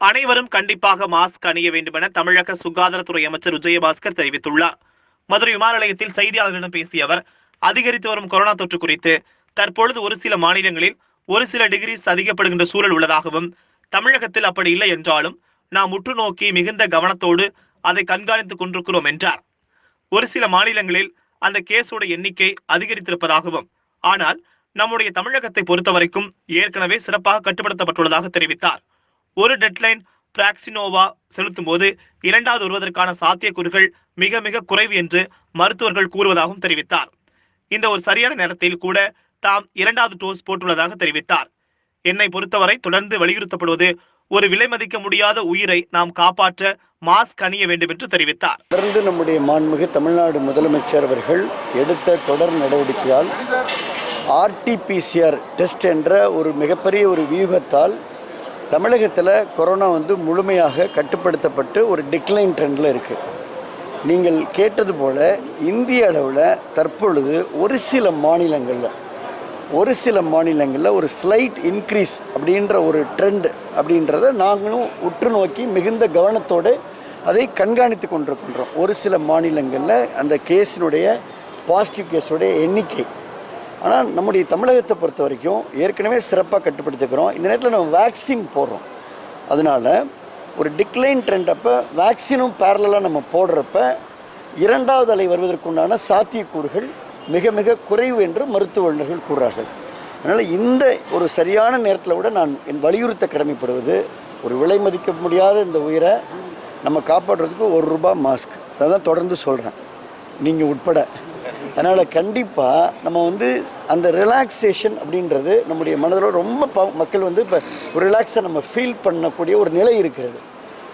அனைவரும் கண்டிப்பாக மாஸ்க் அணிய வேண்டும் என தமிழக சுகாதாரத்துறை அமைச்சர் விஜயபாஸ்கர் தெரிவித்துள்ளார். மதுரை விமான நிலையத்தில் செய்தியாளர்களிடம் பேசிய அவர் அதிகரித்து வரும் கொரோனா தொற்று குறித்து தற்பொழுது ஒரு சில மாநிலங்களில் ஒரு சில டிகிரிஸ் அதிகப்படுகின்ற சூழல் உள்ளதாகவும் தமிழகத்தில் அப்படி இல்லை என்றாலும் நாம் உற்று நோக்கி மிகுந்த கவனத்தோடு அதை கண்காணித்துக் கொண்டிருக்கிறோம் என்றார். ஒரு சில மாநிலங்களில் அந்த கேஸோட எண்ணிக்கை அதிகரித்திருப்பதாகவும் ஆனால் நம்முடைய தமிழகத்தை பொறுத்தவரைக்கும் ஏற்கனவே சிறப்பாக கட்டுப்படுத்தப்பட்டுள்ளதாக தெரிவித்தார். ஒரு டெட்லைன் பிராக்சினோவா செலுத்தும் போது இரண்டாவது வருவதற்கான சாத்தியக்கூறுகள் மிக மிக குறைவு என்று மருத்துவர்கள் கூறுவதாகவும் தெரிவித்தார். இந்த ஒரு சரியான நேரத்தில் கூட தாம் இரண்டாவது டோஸ் போட்டுள்ளதாக தெரிவித்தார். என்னை பொறுத்தவரை தொடர்ந்து வலியுறுத்தப்படுவது ஒரு விலை மதிக்க முடியாத உயிரை நாம் காப்பாற்ற மாஸ்க் அணிய வேண்டும் என்று தெரிவித்தார். தொடர்ந்து நம்முடைய மாண்புமிகு தமிழ்நாடு முதலமைச்சர் அவர்கள் எடுத்த தொடர் நடவடிக்கையால் ஆர்டிபிசிஆர் டெஸ்ட் என்ற ஒரு மிகப்பெரிய ஒரு வியூகத்தால் தமிழகத்தில் கொரோனா வந்து முழுமையாக கட்டுப்படுத்தப்பட்டு ஒரு டிக்ளைன் ட்ரெண்டில் இருக்குது நீங்கள் கேட்டது போல் இந்திய அளவில் தற்பொழுது ஒரு சில மாநிலங்களில் ஒரு சில மாநிலங்களில் ஒரு ஸ்லைட் இன்க்ரீஸ் அப்படின்ற ஒரு ட்ரெண்ட் அப்படின்றத நாங்களும் உற்று நோக்கி மிகுந்த கவனத்தோடு அதை கண்காணித்து கொண்டிருக்கின்றோம். ஒரு சில மாநிலங்களில் அந்த கேஸினுடைய பாசிட்டிவ் கேஸுடைய எண்ணிக்கை ஆனால் நம்முடைய தமிழகத்தை பொறுத்த வரைக்கும் ஏற்கனவே சிறப்பாக கட்டுப்படுத்திக்கிறோம். இந்த நேரத்தில் நம்ம வேக்சின் போடுறோம். அதனால் ஒரு டிக்ளைன் ட்ரெண்ட் அப்போ வேக்சினும் பேரலாக நம்ம போடுறப்ப இரண்டாவது அலை வருவதற்குண்டான சாத்தியக்கூறுகள் மிக மிக குறைவு என்று மருத்துவ வல்லுநர்கள் கூறுறார்கள் அதனால் இந்த ஒரு சரியான நேரத்தில் கூட நான் என் வலியுறுத்த கடமைப்படுவது ஒரு விலை மதிக்க முடியாத இந்த உயிரை நம்ம காப்பாற்றுறதுக்கு ஒரு ரூபாய் மாஸ்க் அதை தான் தொடர்ந்து சொல்கிறேன் நீங்கள் உட்பட. அதனால் கண்டிப்பாக நம்ம வந்து அந்த ரிலாக்ஸேஷன் அப்படின்றது நம்முடைய மனதில் ரொம்ப ப- மக்கள் வந்து இப்போ ஒரு ரிலாக்ஸை நம்ம ஃபீல் பண்ணக்கூடிய ஒரு நிலை இருக்கிறது.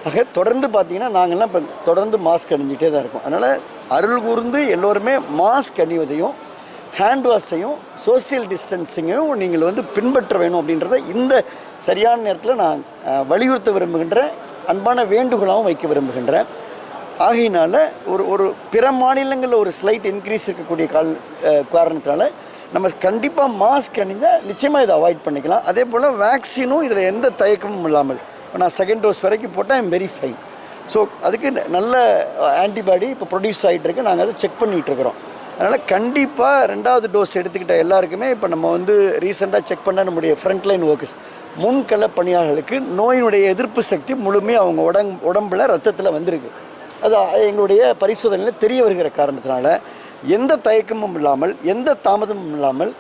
ஆக தொடர்ந்து பார்த்தீங்கன்னா நாங்கள்லாம் இப்போ தொடர்ந்து மாஸ்க் அணிஞ்சிட்டே தான் இருக்கோம். அதனால் அருள் கூர்ந்து எல்லோருமே மாஸ்க் அணிவதையும் ஹேண்ட் வாஷையும் சோசியல் டிஸ்டன்சிங்கையும் நீங்கள் வந்து பின்பற்ற வேணும் அப்படின்றத இந்த சரியான நேரத்தில் நான் வலியுறுத்த விரும்புகின்றேன் அன்பான வேண்டுகோளாகவும் வைக்க விரும்புகின்றேன். ஆகையினால ஒரு ஒரு பிற மாநிலங்களில் ஒரு ஸ்லைட் இன்க்ரீஸ் இருக்கக்கூடிய கால் காரணத்தினால நம்ம கண்டிப்பாக மாஸ்க் அணிந்தால் நிச்சயமாக இதை அவாய்ட் பண்ணிக்கலாம். அதே போல் வேக்சினும் இதில் எந்த தயக்கமும் இல்லாமல் இப்போ நான் செகண்ட் டோஸ் வரைக்கும் போட்டால் ஐம் வெரி ஃபைன் ஸோ அதுக்கு நல்ல ஆன்டிபாடி இப்போ ப்ரொடியூஸ் ஆகிட்டு இருக்கு. நாங்கள் அதை செக் பண்ணிகிட்ருக்குறோம் அதனால் கண்டிப்பாக ரெண்டாவது டோஸ் எடுத்துக்கிட்ட எல்லாருக்குமே இப்போ நம்ம வந்து ரீசெண்டாக செக் பண்ண நம்முடைய ஃப்ரண்ட்லைன் ஒர்க்கர்ஸ் முன்கள பணியாளர்களுக்கு நோயினுடைய எதிர்ப்பு சக்தி முழுமையாக அவங்க உடம்பு உடம்புல ரத்தத்தில் வந்திருக்கு. அது எங்களுடைய பரிசோதனையில் தெரிய வருகிற காரணத்தினால எந்த தயக்கமும் இல்லாமல் எந்த தாமதமும் இல்லாமல்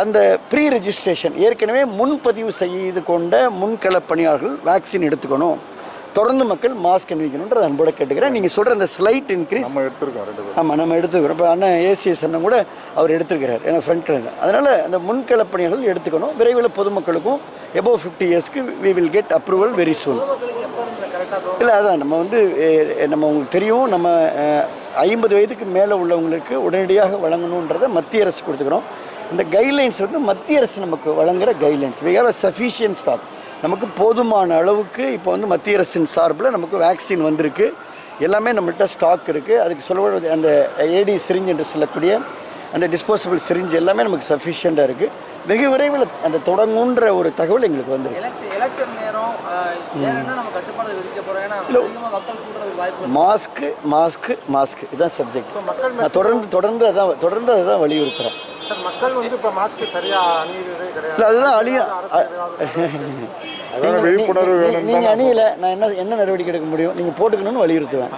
அந்த ப்ரீ ரெஜிஸ்ட்ரேஷன் ஏற்கனவே முன்பதிவு செய்து கொண்ட முன்கள பணியாளர்கள் வேக்சின் எடுத்துக்கணும். தொடர்ந்து மக்கள் மாஸ்க் அணிவிக்கணுன்றதை அன்போட கேட்டுக்கிறேன். நீங்கள் சொல்கிற அந்த ஸ்லைட் இன்க்ரீஸ் நம்ம எடுத்திருக்கோம் ரெண்டு பேரும். ஆமாம் நம்ம எடுத்துக்கிறோம் இப்போ அண்ணன் ஏசிஎஸ் அண்ணன் கூட அவர் எடுத்திருக்கிறார். ஏன்னா ஃப்ரண்ட்டில் அதனால் அந்த முன்கள பணியாளர்கள் எடுத்துக்கணும். விரைவில் பொதுமக்களுக்கும் எபோவ் ஃபிஃப்டி இயர்ஸ்க்கு we will get approval very soon இல்லை அதான் நம்ம வந்து நம்ம உங்களுக்கு தெரியும். நம்ம ஐம்பது வயதுக்கு மேலே உள்ளவங்களுக்கு உடனடியாக வழங்கணுன்றதை மத்திய அரசு கொடுத்துக்கிறோம். இந்த கைட்லைன்ஸ் வந்து மத்திய அரசு நமக்கு வழங்குகிற guidelines we have a sufficient stock நமக்கு போதுமான அளவுக்கு இப்போ வந்து மத்திய அரசின் சார்பில் நமக்கு வேக்சின் வந்திருக்கு. எல்லாமே நம்மள்ட்ட ஸ்டாக் இருக்குது அதுக்கு சொல்ல அந்த ஏடி சிரிஞ்ச் என்று சொல்லக்கூடிய அந்த டிஸ்போசபிள் சிரிஞ்ச் எல்லாமே நமக்கு சஃபிஷியண்ட்டாக இருக்குது வெகு விரைவில் அந்த தொடங்குன்ற ஒரு தகவல் எங்களுக்கு இருக்கு. மாஸ்க்கு மாஸ்க்கு மாஸ்க்கு இதுதான் சப்ஜெக்ட் நான் தொடர்ந்து தொடர்ந்து அதான் தொடர்ந்து அதை தான் வலியுறுத்துறேன். சார், மக்கள் வந்து இப்ப மாஸ்க் சரியா அணியறதே கிடையாது இல்லை அதுதான் அழிய அதான் விழிப்புணர்வு வேணும் நீங்கள் அணியலை நான் என்ன என்ன நடவடிக்கை எடுக்க முடியும்? நீங்கள் போட்டுக்கணும்னு வலியுறுத்துவேன்.